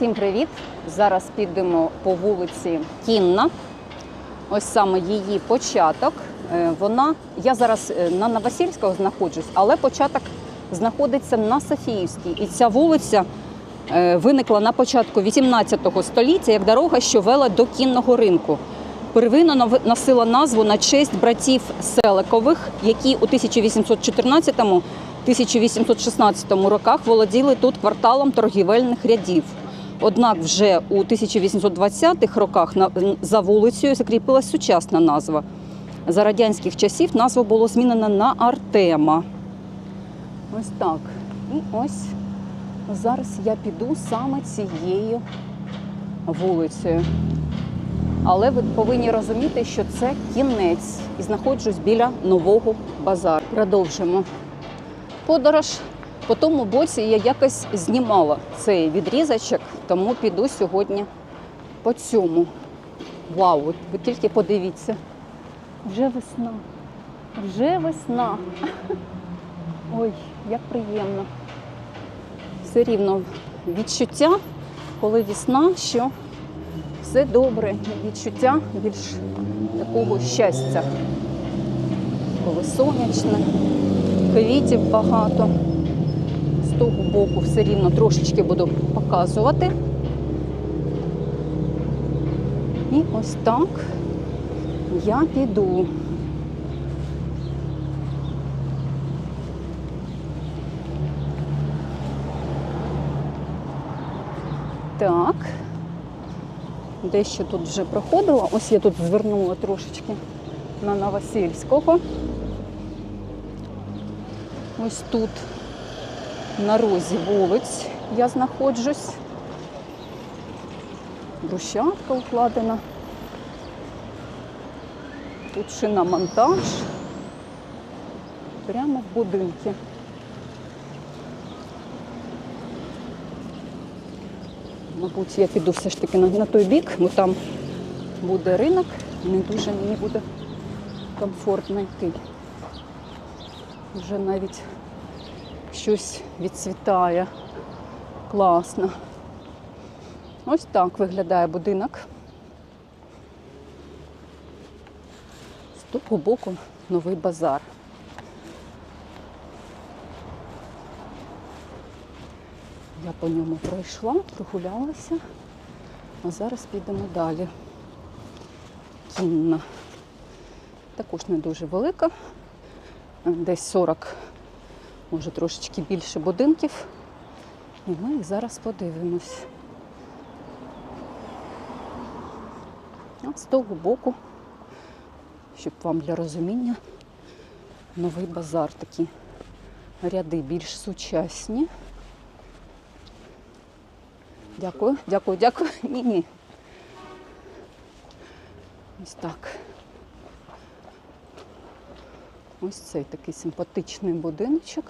Всім привіт! Зараз підемо по вулиці Кінна. Ось саме її початок. Е, Вона, я зараз е, на Новосільського знаходжусь, але початок знаходиться на Софіївській. І ця вулиця е, виникла на початку 18 століття як дорога, що вела до кінного ринку. Первинно носила назву на честь братів Селикових, які у 1814-1816 роках володіли тут кварталом торгівельних рядів. Однак вже у 1820-х роках за вулицею закріпилась сучасна назва. За радянських часів назва було змінено на Артема. Ось так. І ось зараз я піду саме цією вулицею. Але ви повинні розуміти, що це кінець і знаходжусь біля нового базару. Продовжимо подорож. По тому боці я якось знімала цей відрізочок, тому піду сьогодні по цьому. Вау, ви- тільки подивіться. Вже весна. Вже весна. Ой, як приємно. Все рівно відчуття, коли весна, що все добре. Відчуття більш такого щастя. Коли сонячне, квітів багато. Того боку все рівно трошечки буду показувати. І ось так я піду. Так. Дещо тут вже проходила. Ось я тут звернула трошечки на Новосільського. Ось тут на розі вулиць я знаходжусь. Брусчатка укладена. Тут шиномонтаж. Прямо в будинки. Мабуть, я піду все ж таки на, на той бік, бо там буде ринок, не дуже мені буде комфортно йти. Вже навіть щось відцвітає. Класно. Ось так виглядає будинок. З того боку новий базар. Я по ньому пройшла, прогулялася, а зараз підемо далі. Кінна. Також не дуже велика, десь 40, може трошечки більше будинків. І ми їх зараз подивимось. А з того боку, щоб вам для розуміння, новий базар такі ряди більш сучасні. Дякую, дякую, дякую. Ні, ні. Ось так. Ось цей такий симпатичний будиночок.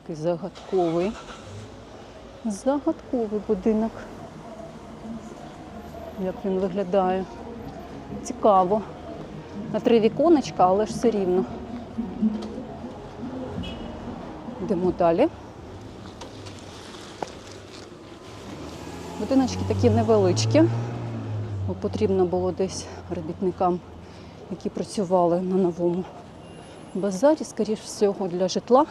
Такий загадковий. Загадковий будинок. Як він виглядає. Цікаво. На три віконечка, але ж все рівно. Йдемо далі. Будиночки такі невеличкі, бо потрібно було десь робітникам, які працювали на новому базарі, скоріш всього, для житла.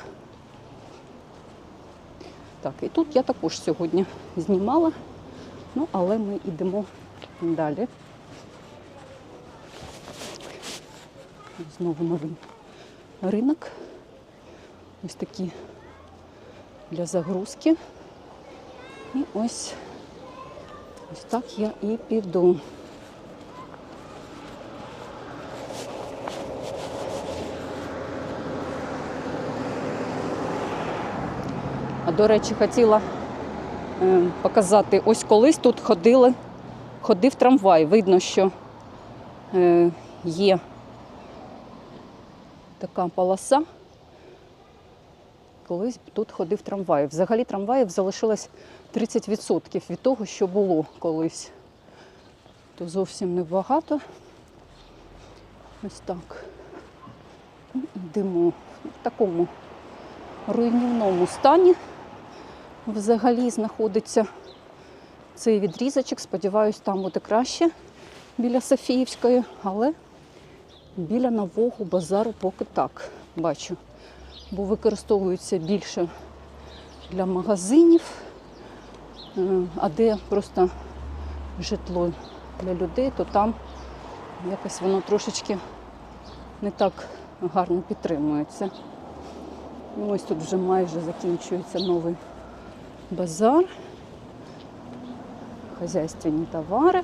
Так, і тут я також сьогодні знімала, ну, але ми йдемо далі. Знову новий ринок. Ось такі для загрузки. І ось Ось так я і піду. До речі, хотіла е, показати, ось колись тут ходили, ходив трамвай. Видно, що е, є така полоса. Колись тут ходив трамвай. Взагалі трамваїв залишилось 30% від того, що було колись. То зовсім небагато. Ось так. Йдемо в такому руйнівному стані. Взагалі знаходиться цей відрізочок. Сподіваюсь, там буде краще біля Софіївської, але біля нового базару поки так бачу. Бо використовується більше для магазинів, е, а де просто житло для людей, то там якось воно трошечки не так гарно підтримується. Ну, Ось тут вже майже закінчується новий базар, хазяйственні товари,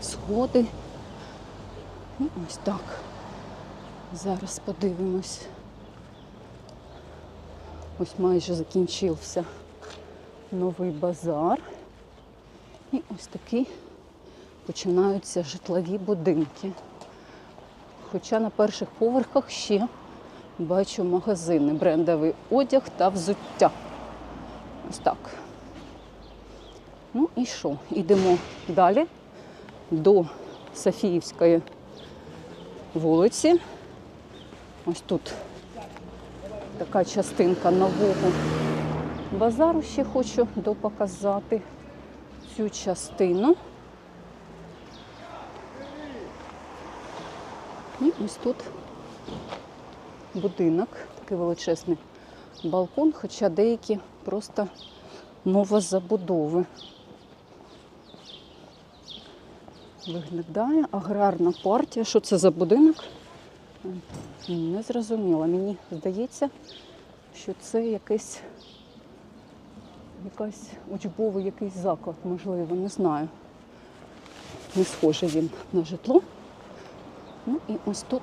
сходи. Ну, ось так. Зараз подивимось. Ось майже закінчився новий базар. І ось такі починаються житлові будинки. Хоча на перших поверхах ще бачу магазини, брендовий одяг та взуття. Ось так. Ну і що? Ідемо далі до Софіївської вулиці. Ось тут така частинка нового базару ще хочу допоказати цю частину. І ось тут будинок, такий величезний балкон, хоча деякі просто новозабудови. Виглядає аграрна партія. Що це за будинок? Не зрозуміла. Мені здається, що це якийсь якась учбовий якийсь заклад, можливо, не знаю. Не схожий він на житло. Ну і ось тут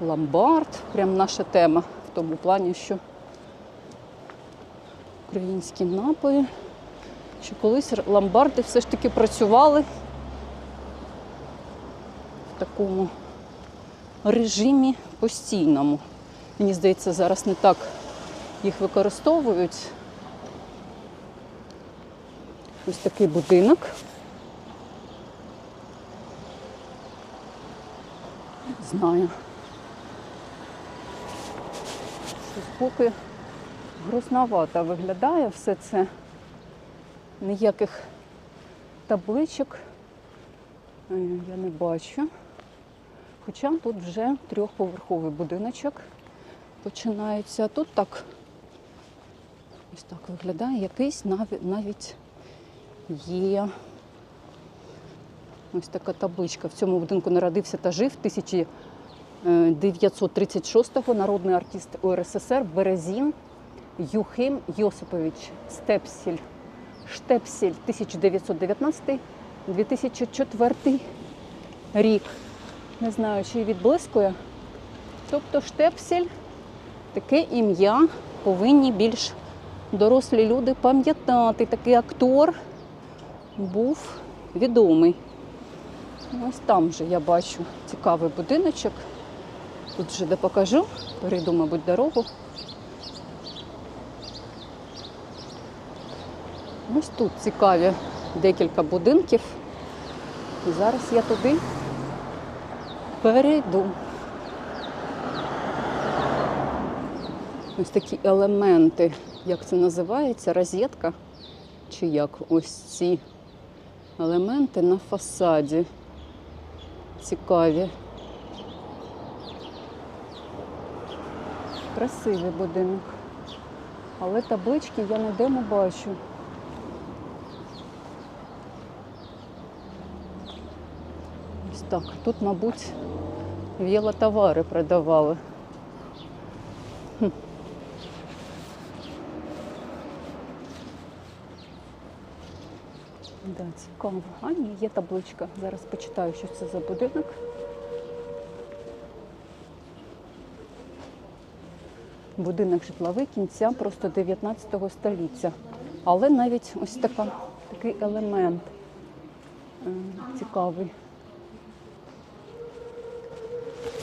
ломбард, прям наша тема в тому плані, що українські напої, що колись ломбарди все ж таки працювали в такому режимі постійному. Мені здається, зараз не так їх використовують. Ось такий будинок. Знаю. Щось поки грустновато виглядає все це. Ніяких табличок е, я не бачу. Хоча тут вже трьохповерховий будиночок починається. Тут так ось так виглядає, якийсь навіть, навіть є ось така табличка. В цьому будинку народився та жив 1936-го народний артист УРСР Березін Юхим Йосипович Степсіль. Штепсель 1919-2004 рік. Не знаю, чи відблискує. Тобто Штепсель таке ім'я повинні більш дорослі люди пам'ятати. Такий актор був відомий. Ось там же я бачу цікавий будиночок. Тут вже де покажу, перейду, мабуть, дорогу. Ось тут цікаві декілька будинків. І зараз я туди перейду. Ось такі елементи, як це називається, розетка, чи як ось ці елементи на фасаді. Цікаві. Красивий будинок. Але таблички я ніде не бачу. Ось так. Тут, мабуть, велотовари продавали. Хм. Да, цікаво. А ні, є табличка. Зараз почитаю, що це за будинок. Будинок житловий кінця просто 19 століття. Але навіть ось така, такий елемент е, цікавий.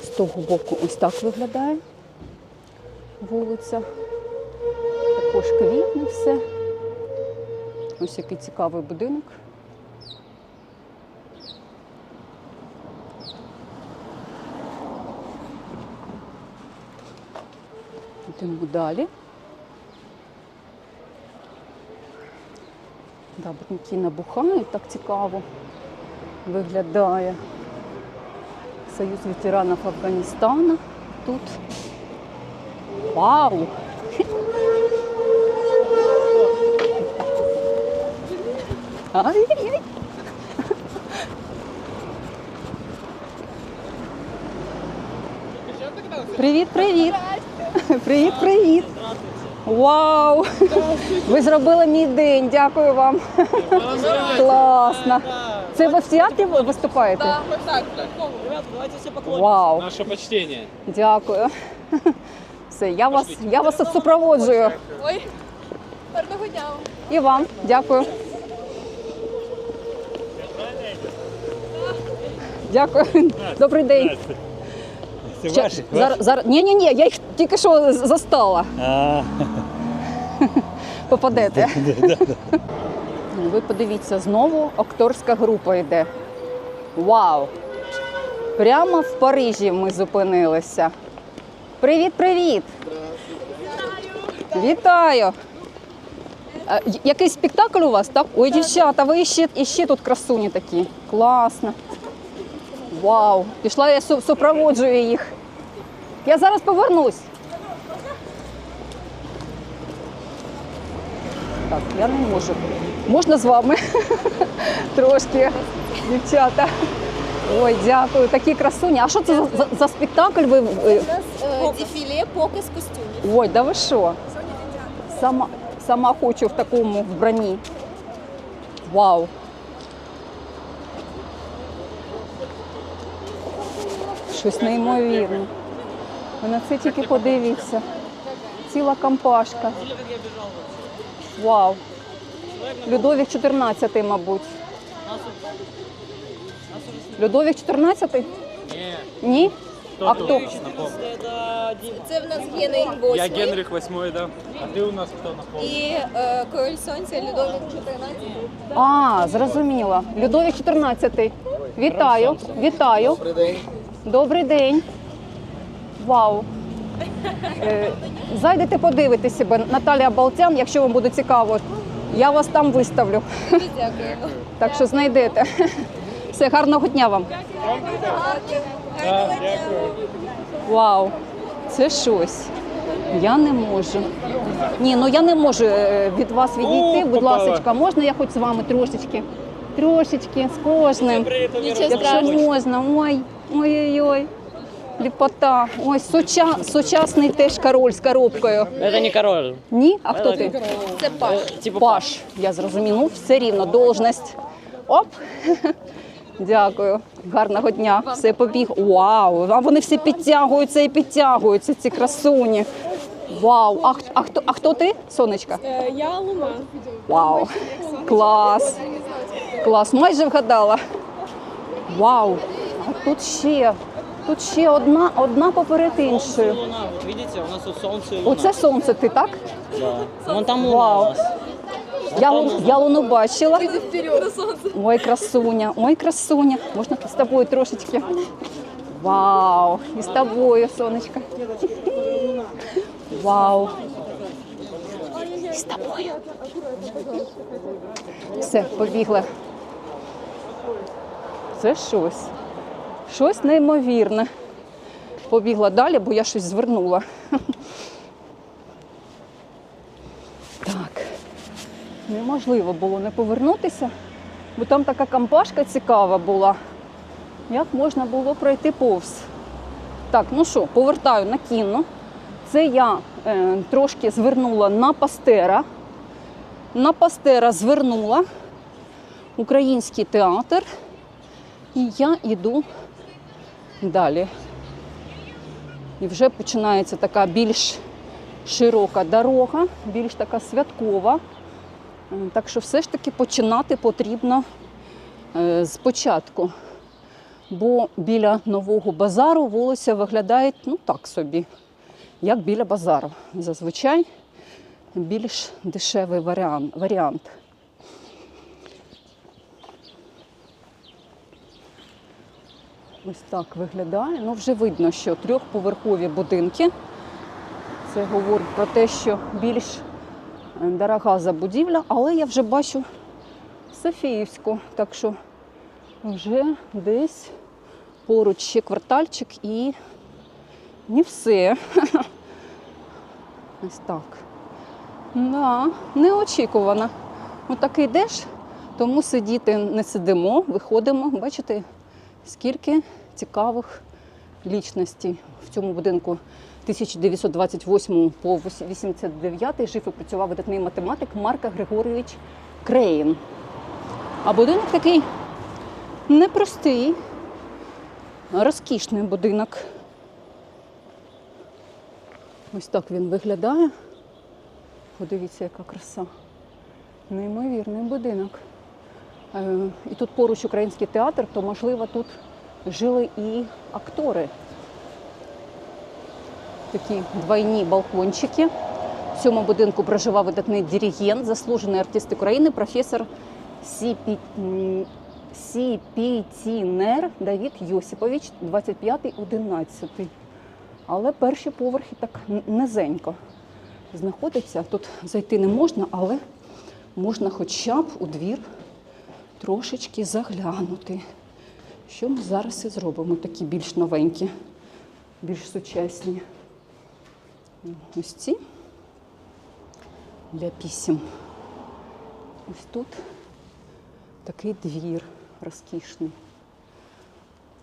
З того боку ось так виглядає вулиця. Також квітне все. Ось який цікавий будинок. Йдемо далі. Да, набухають, так цікаво виглядає. Союз ветеранів Афганістану тут. Вау! Ай-яй-яй! Привіт, привіт! Привіт, привіт! Вау! Ви зробили мій день, дякую вам. Класно. Це ви в театрі виступаєте? Так, так. Давайте все поклонимся. Вау, Наше почтение. дякую. Все, я вас, я вас супроводжую. Ой, гарного дня вам. І вам, дякую. Дякую. Добрий день. Це Ще- ваші? Зараз, зараз, ні, ні, ні, я їх тільки що застала. А, Попадете. Ну, Ви подивіться, знову акторська група йде. Вау! Прямо в Парижі ми зупинилися. Привіт, привіт! Вітаю! Я- Якийсь спектакль у вас, так? Ой, дівчата, ви іще, іще тут красуні такі. Класно. Вау! Пішла я супроводжую їх. Я зараз повернусь. Так, я не можу. Можна з вами? Трошки, дівчата. Ой, дякую, такі красуні. А що це за, за, за спектакль? Ви... У нас е, дефіле, показ костюмів. Ой, да ви що? Сама, сама хочу в такому вбранні. Вау. Щось неймовірне. Ви на це тільки подивіться. Ціла компашка. Вау. Людовік 14, мабуть. Людовік 14? Ні. Ні? А хто? Це в нас Генріх VIII Я Генрих VIII, да. А ты у нас кто на і е, король сонця Людовік 14. А, зрозуміла. Людовік 14. Вітаю, вітаю. Добрий день. Добрий день. Вау. Е, зайдете подивитися себе. Наталія Балтян, якщо вам буде цікаво, я вас там виставлю. Дякуємо. Так що знайдете. Все, гарного дня вам. Вау, це щось. Я не можу. Ні, ну я не можу е, від вас відійти. Будь ласка, можна я хоч з вами трошечки? Трошечки, з кожним. Якщо можна, ой, ой-ой-ой. Ліпота. Ось суча, сучасний теж король з коробкою. Это не король. Ні? А хто ти? Це паш. Типа Паш. Я зрозумів. Ну, все рівно, должність. Оп. Дякую. Гарного дня. Все побіг. Вау! А вони всі підтягуються і підтягуються, ці красуні. Вау! А, а, хто, а хто ти, сонечка? Я Луна. Вау! Клас! Клас, майже вгадала. Вау! А тут ще, тут ще одна, одна поперед іншою. Луна, видите, у нас тут солнце и луна. Оце сонце, ти так? Да. Вон там луна Вау. у нас. Я, лун- я луну бачила. Вперед. Ой, красуня, ой, красуня. Можна з тобою трошечки? Вау! І з тобою, сонечка. Вау. І з тобою. Все, побігли. Це щось. Щось неймовірне. Побігла далі, бо я щось звернула. Так. Неможливо було не повернутися, бо там така компашка цікава була. Як можна було пройти повз? Так, ну що, повертаю на кіно. Це я е, трошки звернула на пастера. На пастера звернула український театр. І я йду далі. І вже починається така більш широка дорога, більш така святкова. Е, Так що все ж таки починати потрібно е, спочатку. Бо біля нового базару вулиця виглядає ну так собі, як біля базару. Зазвичай більш дешевий варіант. Ось так виглядає. Ну, вже видно, що трьохповерхові будинки. Це говорить про те, що більш е, дорога забудівля, але я вже бачу Софіївську, так що вже десь поруч ще квартальчик і не все. Ось так. Да, неочікувано. Отак йдеш, тому сидіти не сидимо, виходимо. Бачите, скільки цікавих лічностей в цьому будинку 1928 по 89 жив і працював видатний математик Марка Григорійович Крейн. А будинок такий непростий, розкішний будинок. Ось так він виглядає. Подивіться, яка краса. Неймовірний будинок. Е, І тут поруч український театр, то можливо тут жили і актори. Такі двойні балкончики. В цьому будинку проживав видатний диригент, заслужений артист України, професор Сіпі... Сіпітінер Давід Йосипович, 25-11. Але перші поверхи так низенько знаходиться. Тут зайти не можна, але можна хоча б у двір трошечки заглянути. Що ми зараз і зробимо? Такі більш новенькі, більш сучасні. Ось ці для пісім. Ось тут такий двір розкішний.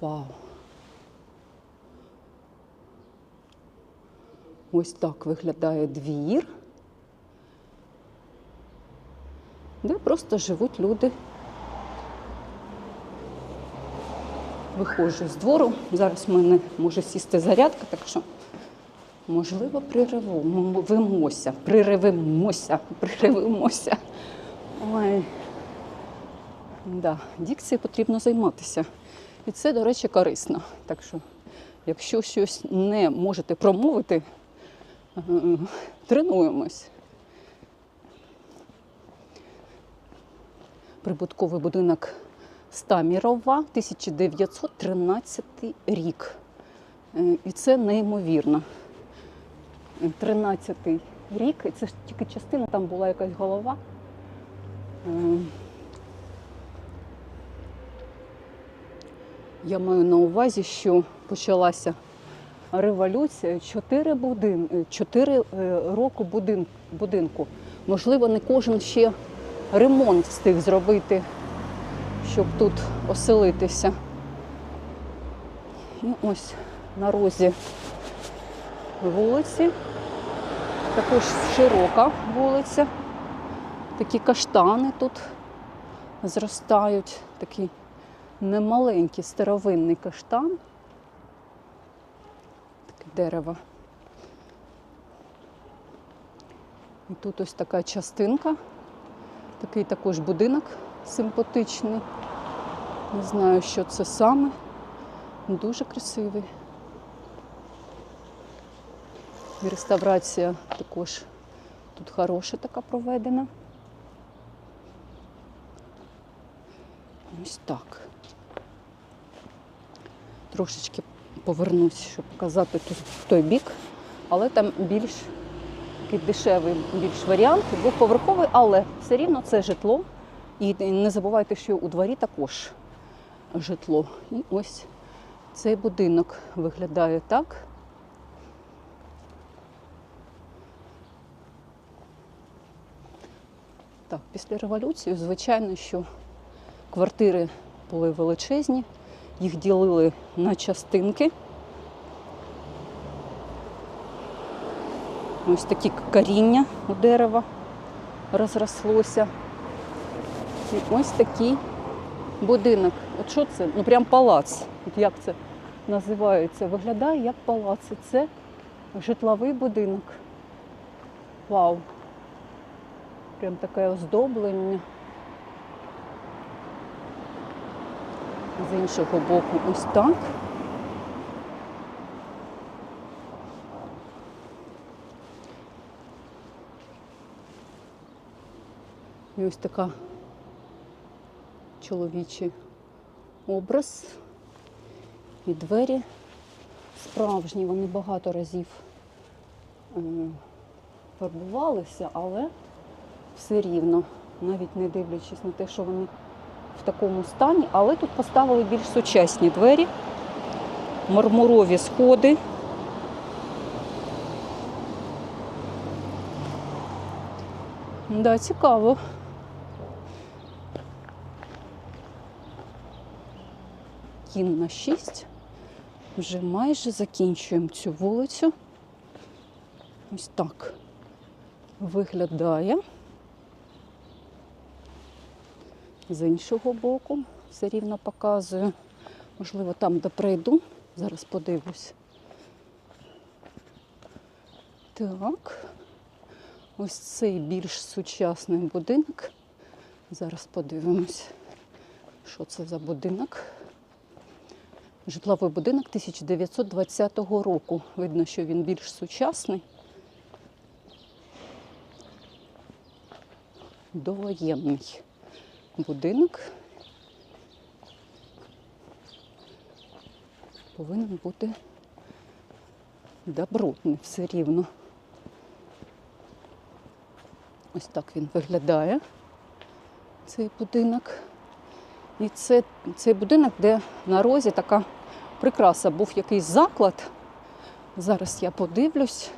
Вау! Ось так виглядає двір, де просто живуть люди. Виходжу з двору. Зараз в мене може сісти зарядка, так що можливо приривимося, приривимося, приривимося. Ой. Да, дікцією потрібно займатися. І це, до речі, корисно. Так що, якщо щось не можете промовити, е, тренуємось. Прибутковий будинок Стамірова, 1913 рік. Е, І це неймовірно. 13-й рік, і це ж тільки частина, там була якась голова. Е, Я маю на увазі, що почалася революція. Чотири, будин... е, року будин... будинку. Можливо, не кожен ще ремонт встиг зробити, щоб тут оселитися. І ось на розі вулиці. Також широка вулиця. Такі каштани тут зростають. Такий немаленький старовинний каштан. Таке дерево. І тут ось така частинка. Такий також будинок симпатичний. Не знаю, що це саме. Дуже красивий. І реставрація також тут хороша така проведена. Ось так. Трошечки повернусь, щоб показати тут той бік, але там більш такий дешевий більш варіант, двохповерховий, але все рівно це житло. І не забувайте, що у дворі також житло. І ось цей будинок виглядає так. Так, після революції, звичайно, що квартири були величезні, їх ділили на частинки. Ось такі коріння у дерева розрослося. Ось такий будинок. От що це? Ну прям палац. От як це називається? Виглядає як палац. Це житловий будинок. Вау! Прям таке оздоблення. З іншого боку ось так. І ось така чоловічий образ. І двері справжні, вони багато разів е, фарбувалися, але все рівно, навіть не дивлячись на те, що вони в такому стані, але тут поставили більш сучасні двері, мармурові сходи. Да, цікаво. Кінна 6. Вже майже закінчуємо цю вулицю. Ось так виглядає. З іншого боку все рівно показую. Можливо, там, де прийду. Зараз подивлюсь. Так. Ось цей більш сучасний будинок. Зараз подивимось, що це за будинок. Житловий будинок 1920 року. Видно, що він більш сучасний. Довоєнний будинок. Повинен бути добротний все рівно. Ось так він виглядає, цей будинок. І це цей будинок, де на розі така прикраса, був якийсь заклад. Зараз я подивлюсь.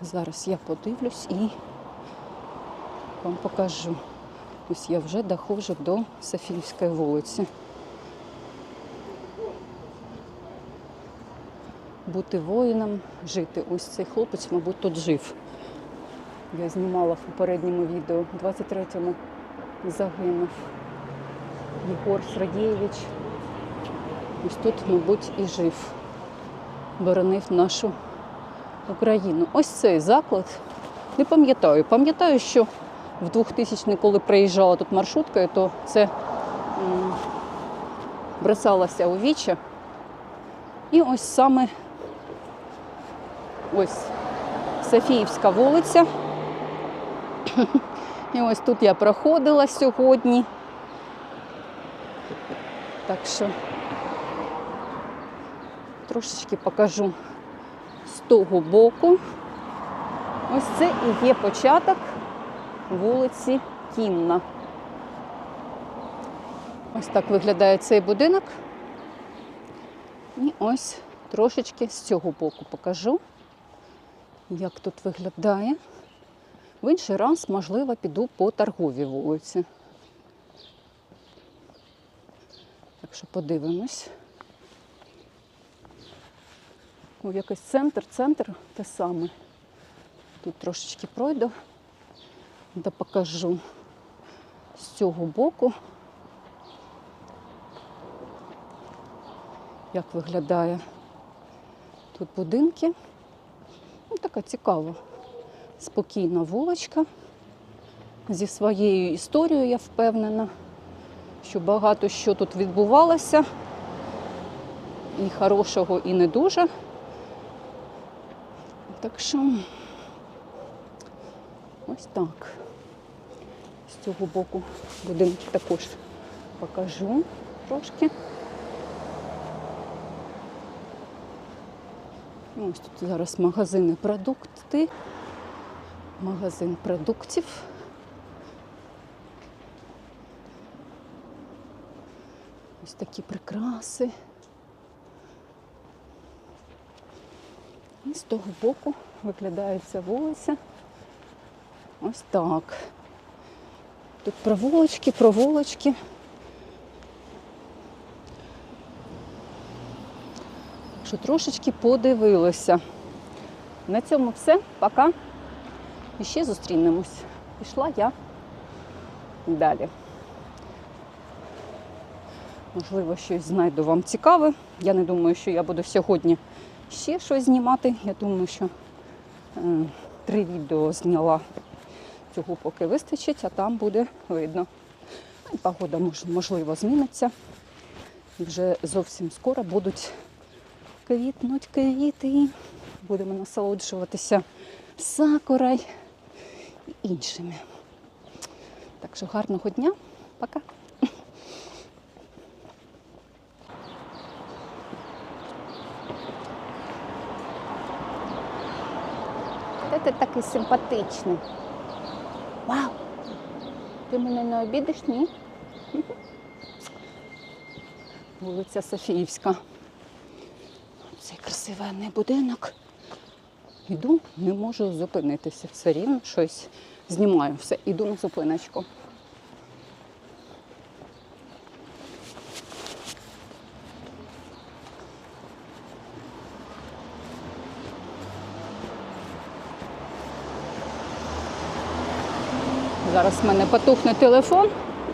Зараз я подивлюсь і вам покажу. Ось я вже доходжу до Софіївської вулиці. Бути воїном, жити. Ось цей хлопець, мабуть, тут жив. Я знімала в попередньому відео. 23-му загинув Єгор Сергійович. Ось тут, мабуть, і жив. Боронив нашу Україну. Ось цей заклад. Не пам'ятаю. Пам'ятаю, що в 2000 коли приїжджала тут маршруткою, то це бросалося у вічі. І ось саме ось Софіївська вулиця. І ось тут я проходила сьогодні. Так що трошечки покажу з того боку. Ось це і є початок вулиці Кінна. Ось так виглядає цей будинок. І ось трошечки з цього боку покажу, як тут виглядає. В інший раз, можливо, піду по торговій вулиці. Так що подивимось. О, якийсь центр, центр те саме. Тут трошечки пройду, де покажу з цього боку, як виглядає тут будинки. Ну, така цікава, спокійна вуличка. Зі своєю історією я впевнена, що багато що тут відбувалося, і хорошого, і не дуже. Так що ось так. З цього боку будинки також покажу трошки. Ось тут зараз магазини продукти, магазин продуктів. Ось такі прикраси. І з того боку виглядає ця вулиця. Ось так. Тут проволочки, проволочки. Що трошечки подивилася. На цьому все. Пока. І ще зустрінемось. Пішла я далі. Можливо, щось знайду вам цікаве. Я не думаю, що я буду сьогодні ще щось знімати. Я думаю, що е, три відео зняла. Цього поки вистачить, а там буде видно. Ну, Погода можливо зміниться. Вже зовсім скоро будуть квітнуть квіти. Будемо насолоджуватися сакурай і іншими. Так що гарного дня. Пока. Такий симпатичний. Вау! Ти мене не обідиш, ні? Вулиця Софіївська. Цей красивий будинок. Іду, не можу зупинитися. Все рівно щось знімаю. Все, іду на зупиночку. Зараз в мене потухне телефон,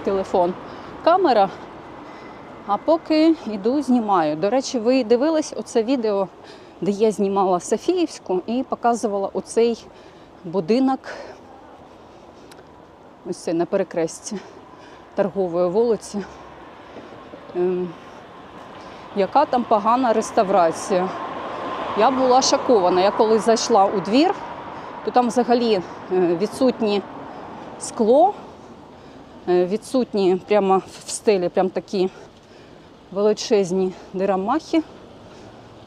телефон, камера. А поки йду, знімаю. До речі, ви дивились оце відео, де я знімала Софіївську і показувала оцей будинок. Ось це на перекресті торгової вулиці. Ем, яка там погана реставрація. Я була шокована. Я коли зайшла у двір, то там взагалі е, відсутні скло, е, відсутні прямо в стелі прям такі величезні дирамахи.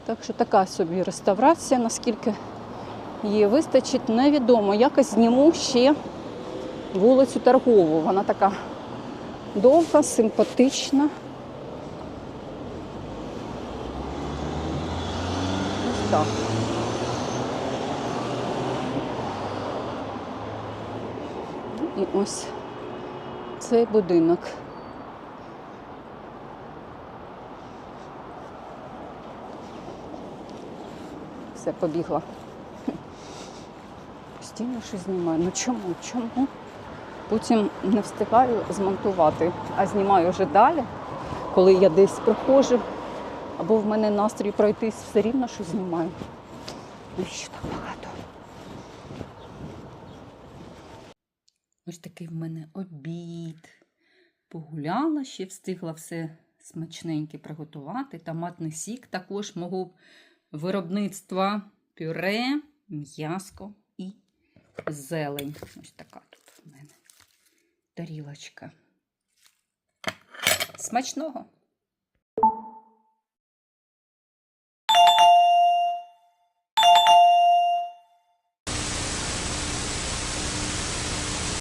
Так що така собі реставрація, наскільки її вистачить, невідомо. Якось зніму ще вулицю торгову. Вона така довга, симпатична. Ось так. Ось цей будинок. Все, побігла. Постійно щось знімаю. Ну чому? Чому? Потім не встигаю змонтувати, а знімаю вже далі, коли я десь проходжу, або в мене настрій пройтись, все рівно щось знімаю. Навіщо так багато? Ось такий в мене обід. Погуляла, ще встигла все смачненьке приготувати. Томатний сік також мого виробництва пюре, м'яско і зелень. Ось така тут в мене тарілочка. Смачного!